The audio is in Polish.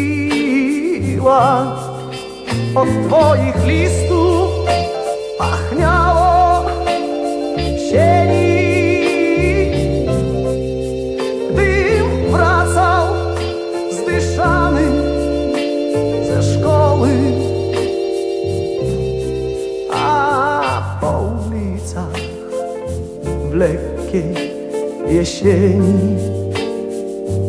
wychodziła Od twoich listów pachniało sieni Gdym wracał zdyszany ze szkoły A po ulicach w lekkiej jesieni